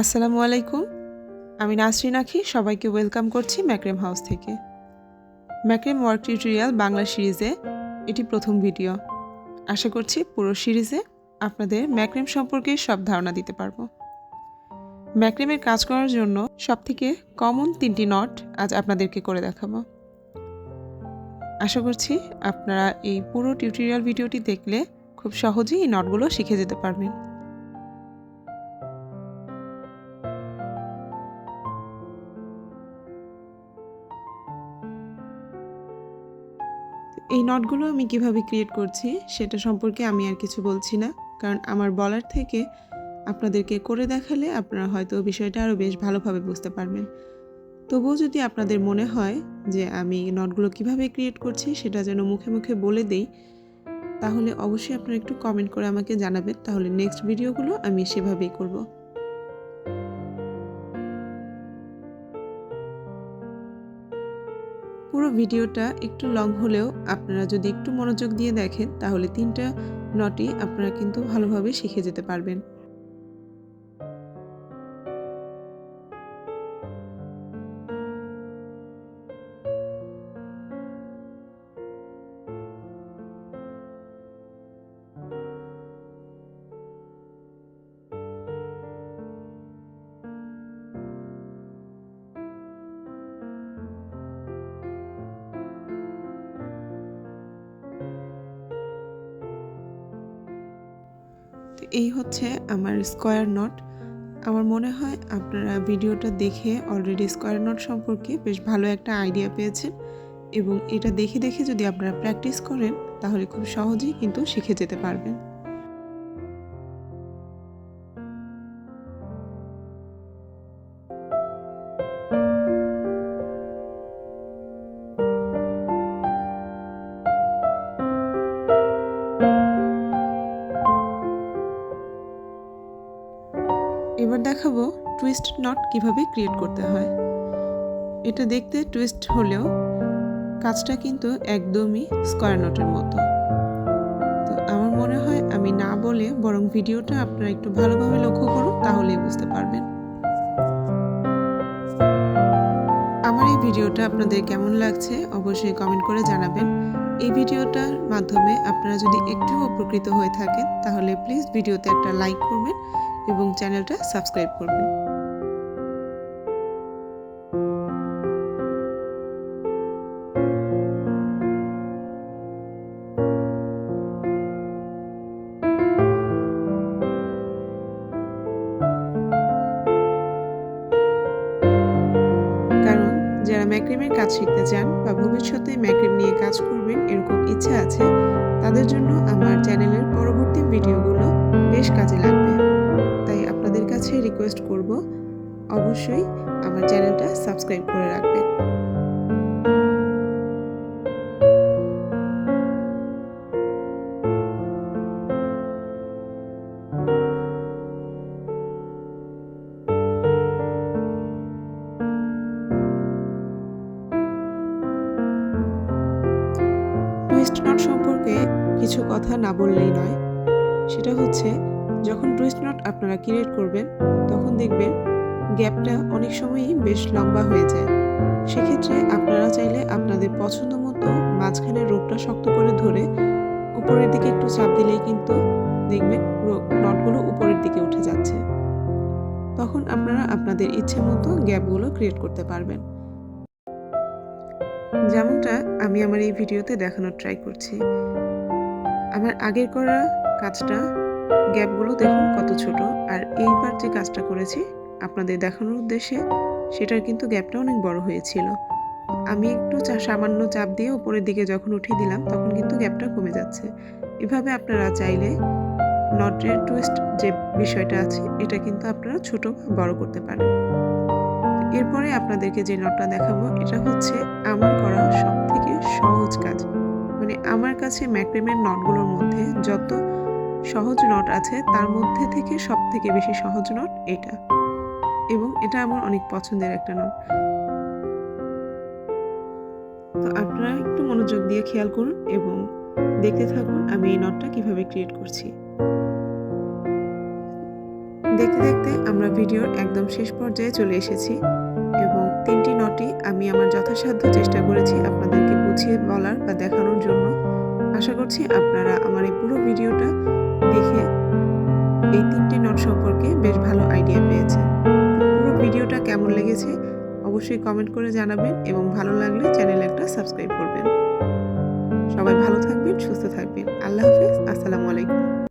আসসালামু আলাইকুম। আমি নাসরিন আখি, সবাইকে ওয়েলকাম করছি ম্যাক্রেম হাউস থেকে। ম্যাক্রেম ওয়ার্ক টিউটোরিয়াল বাংলা সিরিজে এটি প্রথম ভিডিও। আশা করছি পুরো সিরিজে আপনাদের ম্যাক্রেম সম্পর্কে সব ধারণা দিতে পারব। ম্যাক্রেমের কাজ করার জন্য সবথেকে কমন তিনটি নট আজ আপনাদেরকে করে দেখাবো। আশা করছি আপনারা এই পুরো টিউটোরিয়াল ভিডিওটি দেখলে খুব সহজেই এই নটগুলো শিখে যেতে পারবেন। এই নটগুলো আমি কীভাবে ক্রিয়েট করছি সেটা সম্পর্কে আমি আর কিছু বলছি না। কারণ আমার বলার থেকে আপনাদেরকে করে দেখালে আপনারা হয়তো বিষয়টা আরও বেশ ভালোভাবে বুঝতে পারবেন। তবুও যদি আপনাদের মনে হয় যে আমি নটগুলো কীভাবে ক্রিয়েট করছি সেটা যেন মুখে মুখে বলে দেই, তাহলে অবশ্যই আপনারা একটু কমেন্ট করে আমাকে জানাবেন। তাহলে নেক্সট ভিডিওগুলো আমি সেভাবেই করব। পুরো ভিডিওটা একটু লং হলেও আপনারা যদি একটু মনোযোগ দিয়ে দেখেন, তাহলে তিনটা নটি আপনারা কিন্তু ভালোভাবে শিখে যেতে পারবেন। তো এই হচ্ছে আমার স্কোয়ার নট আমার মনে হয় আপনারা ভিডিওটা দেখে অলরেডি স্কোয়ার নট সম্পর্কে বেশ ভালো একটা আইডিয়া পেয়েছেন এবং এটা দেখে দেখে যদি আপনারা প্র্যাকটিস করেন, তাহলে খুব সহজেই কিন্তু শিখে যেতে পারবেন। এবার দেখাবো টুইস্ট নট কীভাবে ক্রিয়েট করতে হয়। এটা দেখতে টুইস্ট হলেও কাজটা কিন্তু একদমই স্কোয়ার নটের মতো। তো আমার মনে হয় আমি না বলে বরং ভিডিওটা আপনারা একটু ভালোভাবে লক্ষ্য করুন, তাহলেই বুঝতে পারবেন। আমার এই ভিডিওটা আপনাদের কেমন লাগছে অবশ্যই কমেন্ট করে জানাবেন। এই ভিডিওটার মাধ্যমে আপনারা যদি একটু উপকৃত হয়ে থাকেন, তাহলে প্লিজ ভিডিওতে একটা লাইক করবেন। এবং চ্যানেলটা সাবস্ক্রাইব করবেন। যারা ম্যাক্রিমের কাজ শিখতে চান বা ভবিষ্যতে ম্যাক্রিম নিয়ে কাজ করবেন এরকম ইচ্ছা আছে, তাদের জন্য আমার চ্যানেলের পরবর্তী ভিডিওগুলো বেশ কাজে লাগবে। কাছে রিকোয়েস্ট করব, অবশ্যই আমার চ্যানেলটা সাবস্ক্রাইব করে রাখবেন সম্পর্কে কিছু কথা না বললেই নয়। সেটা হচ্ছে যখন টুইস্ট নট আপনারা ক্রিয়েট করবেন, তখন দেখবেন গ্যাপটা অনেক সময়ই বেশ লম্বা হয়ে যায়। সেক্ষেত্রে আপনারা চাইলে আপনাদের পছন্দ মতো মাঝখানের রোগটা শক্ত করে ধরে উপরের দিকে একটু চাপ দিলেই কিন্তু দেখবেন নটগুলো উপরের দিকে উঠে যাচ্ছে। তখন আপনারা আপনাদের ইচ্ছে মতো গ্যাপগুলো ক্রিয়েট করতে পারবেন। যেমনটা আমি আমার এই ভিডিওতে দেখানোর ট্রাই করছি। আমার আগের করা কাজটা গ্যাপগুলো দেখুন কত ছোট। আর এইবার যে কাজটা করেছি আপনাদের দেখানোর উদ্দেশ্যে, সেটার কিন্তু গ্যাপটা অনেক বড় হয়েছিল। আমি একটু সামান্য চাপ দিয়ে উপরের দিকে যখন উঠিয়ে দিলাম, তখন কিন্তু গ্যাপটা কমে যাচ্ছে। এভাবে আপনারা চাইলে নটের টুইস্ট যে বিষয়টা আছে, এটা কিন্তু আপনারা ছোট বড় করতে পারেন। এরপরে আপনাদেরকে যে নটটা দেখাবো, এটা হচ্ছে আমার করা সব থেকে সহজ কাজ। মানে আমার কাছে ম্যাক্রেমের নটগুলোর মধ্যে যত সহজ নট আছে, তার মধ্যে থেকে সব থেকে বেশি সহজ নট এটা। এবং এটা আমার অনেক পছন্দের একটা নট। তো আপনারা একটু মনোযোগ দিয়ে খেয়াল করুন এবং দেখতে থাকুন আমি এই নটটা কীভাবে ক্রিয়েট করছি। দেখতে দেখতে আমরা ভিডিওর একদম শেষ পর্যায়ে চলে এসেছি এবং তিনটি নটই আমি আমার যথাসাধ্য চেষ্টা করেছি আপনাদেরকে বুঝিয়ে বলার বা দেখানোর জন্য। আশা করছি আপনারা আমার এই পুরো ভিডিওটা দেখে এই তিনটি নট সম্পর্কে বেশ ভালো আইডিয়া পেয়েছেন। পুরো ভিডিওটা কেমন লেগেছে অবশ্যই কমেন্ট করে জানাবেন এবং ভালো লাগলে চ্যানেল একটা সাবস্ক্রাইব করবেন। সবাই ভালো থাকবেন, সুস্থ থাকবেন। আল্লাহ হাফেজ, আসসালামু আলাইকুম।